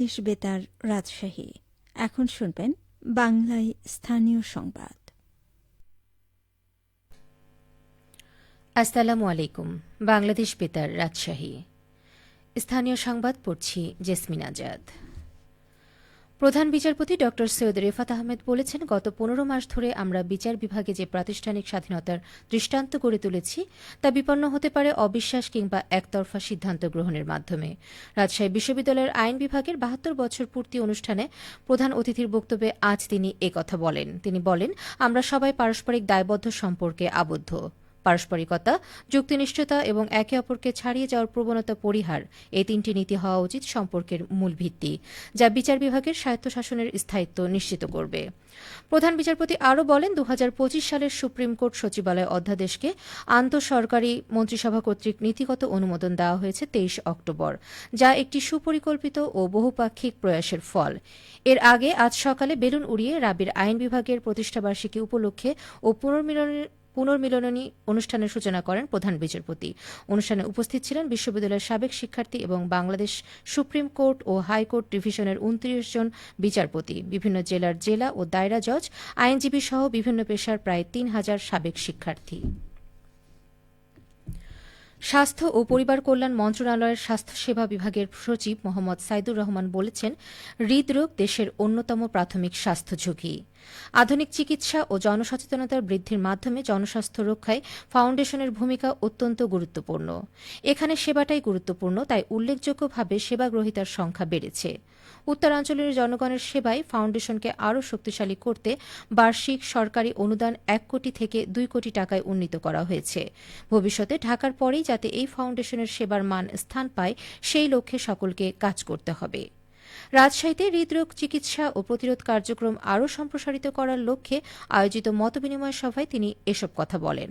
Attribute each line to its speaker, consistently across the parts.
Speaker 1: দেশ বেতার রাজশাহী। এখন শুনবেন বাংলায় স্থানীয় সংবাদ।
Speaker 2: আসসালামু আলাইকুম, বাংলাদেশ বেতার রাজশাহী। স্থানীয় সংবাদ পড়ছি জেসমিন আজাদ। প্রধান বিচারপতি ড. সৈয়দ রেফাত আহমেদ বলেছেন, গত পনেরো মাস ধরে আমরা বিচার বিভাগে যে প্রাতিষ্ঠানিক স্বাধীনতার দৃষ্টান্ত গড়ে তুলেছি, তা বিপন্ন হতে পারে অবিশ্বাস কিংবা একতরফা সিদ্ধান্ত গ্রহণের মাধ্যমে। রাজশাহী বিশ্ববিদ্যালয়ের আইন বিভাগের বাহাত্তর বছর পূর্তি অনুষ্ঠানে প্রধান অতিথির বক্তব্যে আজ তিনি কথা বলেন। তিনি বলেন, আমরা সবাই পারস্পরিক দায়বদ্ধ সম্পর্কে আবদ্ধ। পারস্পরিকতা, যুক্তিনিষ্ঠতা এবং একে অপরকে ছাড়িয়ে যাওয়ার প্রবণতা পরিহার, এই তিনটি নীতি হওয়া উচিত সম্পর্কের মূল ভিত্তি, যা বিচার বিভাগের স্বায়ত্তশাসনের স্থায়িত্ব নিশ্চিত করবে। প্রধান বিচারপতি আরও বলেন দু হাজার পঁচিশ সালের সুপ্রিম কোর্ট সচিবালয় অধ্যাদেশকে আন্তঃসরকারি মন্ত্রিসভা কর্তৃক নীতিগত অনুমোদন দেওয়া হয়েছে তেইশ অক্টোবর, যা একটি সুপরিকল্পিত ও বহুপাক্ষিক প্রয়াসের ফল। এর আগে আজ সকালে বেলুন উড়িয়ে রাবির আইন বিভাগের প্রতিষ্ঠাবার্ষিকী উপলক্ষে ও পুনর্মিলনের পুনর্মিলনী অনুষ্ঠানের সূচনা করেন প্রধান বিচারপতি। অনুষ্ঠানে উপস্থিত ছিলেন বিশ্ববিদ্যালয়ের সাবেক শিক্ষার্থী এবং বাংলাদেশ সুপ্রিম কোর্ট ও হাইকোর্ট ডিভিশনের উনত্রিশ জন বিচারপতি। বিভিন্ন জেলার জেলা ও দায়রা জজ, আইনজীবী সহ বিভিন্ন পেশার প্রায় তিন হাজার সাবেক শিক্ষার্থী। স্বাস্থ্য ও পরিবার কল্যাণ মন্ত্রণালয়ের স্বাস্থ্যসেবা বিভাগের সচিব মোহাম্মদ সাইদুর রহমান বলেছেন, হৃদরোগ দেশের অন্যতম প্রাথমিক স্বাস্থ্য ঝুঁকি। আধুনিক চিকিৎসা ও জনসচেতনতার বৃদ্ধির মাধ্যমে জনস্বাস্থ্য রক্ষায় ফাউন্ডেশনের ভূমিকা অত্যন্ত গুরুত্বপূর্ণ। এখানে সেবাটাই গুরুত্বপূর্ণ, তাই উল্লেখযোগ্যভাবে সেবা গ্রহীতার সংখ্যা বেড়েছে। উত্তরাঞ্চলের জনগণের সেবায় ফাউন্ডেশনকে আরও শক্তিশালী করতে বার্ষিক সরকারি অনুদান এক কোটি থেকে দুই কোটি টাকায় উন্নীত করা হয়েছে। ভবিষ্যতে ঢাকার পরেই যাতে এই ফাউন্ডেশনের সেবার মান স্থান পায়, সেই লক্ষ্যে সকলকে কাজ করতে হবে। রাজশাহীতে হৃদরোগ চিকিৎসা ও প্রতিরোধ কার্যক্রম আরও সম্প্রসারিত করার লক্ষ্যে আয়োজিত মতবিনিময় সভায় তিনি এসব কথা বলেন।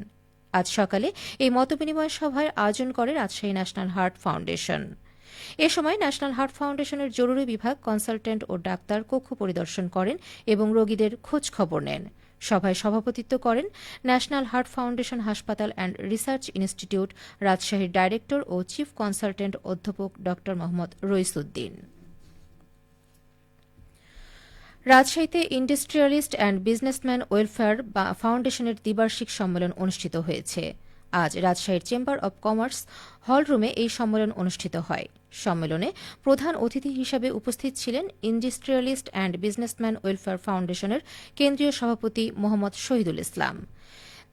Speaker 2: আজ সকালে এই মতবিনিময় সভার আয়োজন করে রাজশাহী ন্যাশনাল হার্ট ফাউন্ডেশন। এ সময় ন্যাশনাল হার্ট ফাউন্ডেশনের জরুরি বিভাগ কনসালটেন্ট ও ডাক্তার কক্ষ পরিদর্শন করেন এবং রোগীদের খোঁজ খবর নেন। সভায় সভাপতিত্ব করেন ন্যাশনাল হার্ট ফাউন্ডেশন হাসপাতাল অ্যান্ড রিসার্চ ইনস্টিটিউট রাজশাহীর ডাইরেক্টর ও চিফ কনসালটেন্ট অধ্যাপক ড মোহাম্মদ রইসুদ্দিন রাজশাহীতে ইন্ডাস্ট্রিয়ালিস্ট অ্যান্ড বিজনেসম্যান ওয়েলফেয়ার ফাউন্ডেশনের দ্বিবার্ষিক সম্মেলন অনুষ্ঠিত হয়েছে। আজ রাজশাহীর চেম্বার অব কমার্স হলরুমে এই সম্মেলন অনুষ্ঠিত হয়। সম্মেলনে প্রধান অতিথি হিসাবে উপস্থিত ছিলেন ইন্ডাস্ট্রিয়ালিস্ট অ্যান্ড বিজনেসম্যান ওয়েলফেয়ার ফাউন্ডেশনের কেন্দ্রীয় সভাপতি মোহাম্মদ শহীদুল ইসলাম।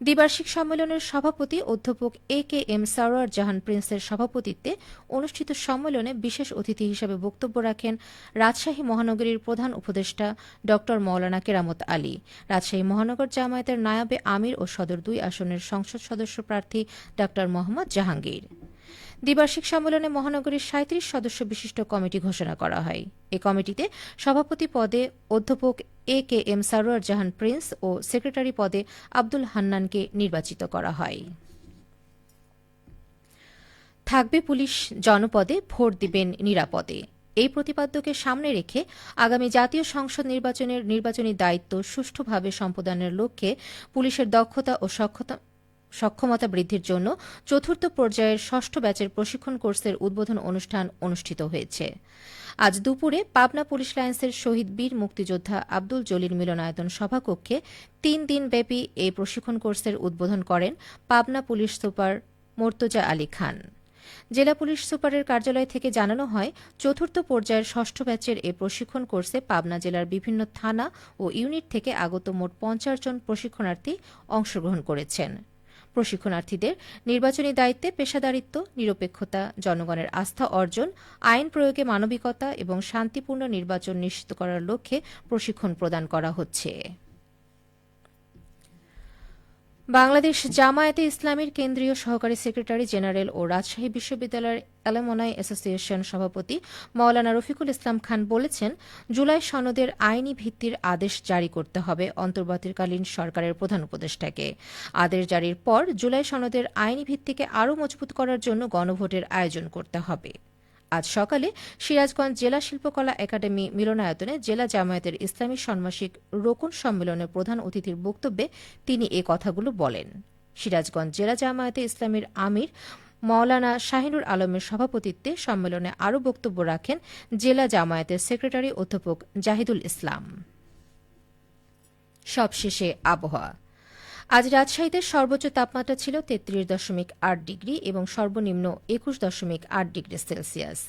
Speaker 2: দ্বিবার্ষিক সম্মেলনের সভাপতি অধ্যাপক এ কে এম সারোয়ার জাহান প্রিন্সের সভাপতিত্বে অনুষ্ঠিত সম্মেলনে বিশেষ অতিথি হিসেবে বক্তব্য রাখেন রাজশাহী মহানগরীর প্রধান উপদেষ্টা ড. মৌলানা কেরামত আলী। রাজশাহী মহানগর জামায়াতের নায়াবে আমির ও সদর দুই আসনের সংসদ সদস্য প্রার্থী ড. মোহাম্মদ জাহাঙ্গীর। দ্বিবার্ষিক সম্মেলনে মহানগরীর সাঁত্রিশ সদস্য বিশিষ্ট কমিটি ঘোষণা করা হয়। এ কমিটিতে সভাপতি পদে অধ্যাপক A K M Sarwar Jahan Prince O secretary পদে আব্দুল হান্নানকে নির্বাচিত করা হয়। থাকবে পুলিশ জনপদে ভোট দিবেন নিরাপদে। এই প্রতিপাদ্যকে সামনে রেখে আগামী জাতীয় সংসদ নির্বাচনের নির্বাচনী দায়িত্ব সুষ্ঠুভাবে সম্পাদনের লক্ষ্যে পুলিশের দক্ষতা ও সক্ষতা সক্ষমতা বৃদ্ধির জন্য চতুর্থ পর্যায়ের ষষ্ঠ ব্যাচের প্রশিক্ষণ কোর্সের উদ্বোধন অনুষ্ঠান অনুষ্ঠিত হয়েছে। আজ দুপুরে পাবনা পুলিশ লাইন্সের শহীদ বীর মুক্তিযোদ্ধা আব্দুল জলিল মিলনায়তন সভাকক্ষে তিন দিনব্যাপী এই প্রশিক্ষণ কোর্সের উদ্বোধন করেন পাবনা পুলিশ সুপার মোর্তজা আলী খান। জেলা পুলিশ সুপারের কার্যালয় থেকে জানানো হয়, চতুর্থ পর্যায়ের ষষ্ঠ ব্যাচের এই প্রশিক্ষণ কোর্সে পাবনা জেলার বিভিন্ন থানা ও ইউনিট থেকে আগত মোট পঞ্চাশ জন প্রশিক্ষণার্থী অংশগ্রহণ করেছেন। প্রশিক্ষণার্থীদের নির্বাচনী দায়িত্বে পেশাদারিত্ব, নিরপেক্ষতা, জনগণের আস্থা অর্জন, আইন প্রয়োগে মানবিকতা এবং শান্তিপূর্ণ নির্বাচন নিশ্চিত করার লক্ষ্যে প্রশিক্ষণ প্রদান করা হচ্ছে। বাংলাদেশ জামায়াতে ইসলামীর কেন্দ্রীয় সহকারী সেক্রেটারি জেনারেল ও রাজশাহী বিশ্ববিদ্যালয়ের অ্যালামনাই অ্যাসোসিয়েশন সভাপতি মৌলানা রফিকুল ইসলাম খান বলেছেন, জুলাই সনদের আইনি ভিত্তির আদেশ জারি করতে হবে অন্তর্বর্তীকালীন সরকারের প্রধান উপদেষ্টাকে। আদেশ জারির পর জুলাই সনদের আইনি ভিত্তিকে আরও মজবুত করার জন্য গণভোটের আয়োজন করতে হবে। আজ সকালে সিরাজগঞ্জ জেলা শিল্পকলা একাডেমি মিলনায়তনে জেলা জামায়াতের ইসলামী ষান্মাসিক রোকন সম্মেলনের প্রধান অতিথির বক্তব্যে তিনি এ কথাগুলো বলেন। সিরাজগঞ্জ জেলা জামায়াতে ইসলামীর আমির মওলানা শাহিনুর আলমের সভাপতিত্বে সম্মেলনে আরও বক্তব্য রাখেন জেলা জামায়াতের সেক্রেটারি অধ্যাপক জাহিদুল ইসলাম। সবশেষে আবহাওয়া। আজ রাজশাহীতে সর্বোচ্চ তাপমাত্রা ছিল তেত্রিশ দশমিক আট ডিগ্রি এবং সর্বনিম্ন একুশ দশমিক আট ডিগ্রি সেলসিয়াস।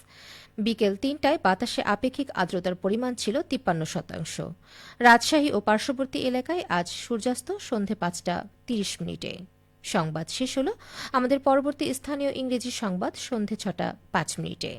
Speaker 2: বিকেল তিনটায় বাতাসে আপেক্ষিক আর্দ্রতার পরিমাণ ছিল তিপ্পান্ন শতাংশ। রাজশাহী ও পার্শ্ববর্তী এলাকায় আজ সূর্যাস্ত সন্ধে পাঁচটা তিরিশ মিনিটে। সংবাদ শেষ হল আমাদের পরবর্তী স্থানীয় ইংরেজি সংবাদ সন্ধে ছটা পাঁচ মিনিটে।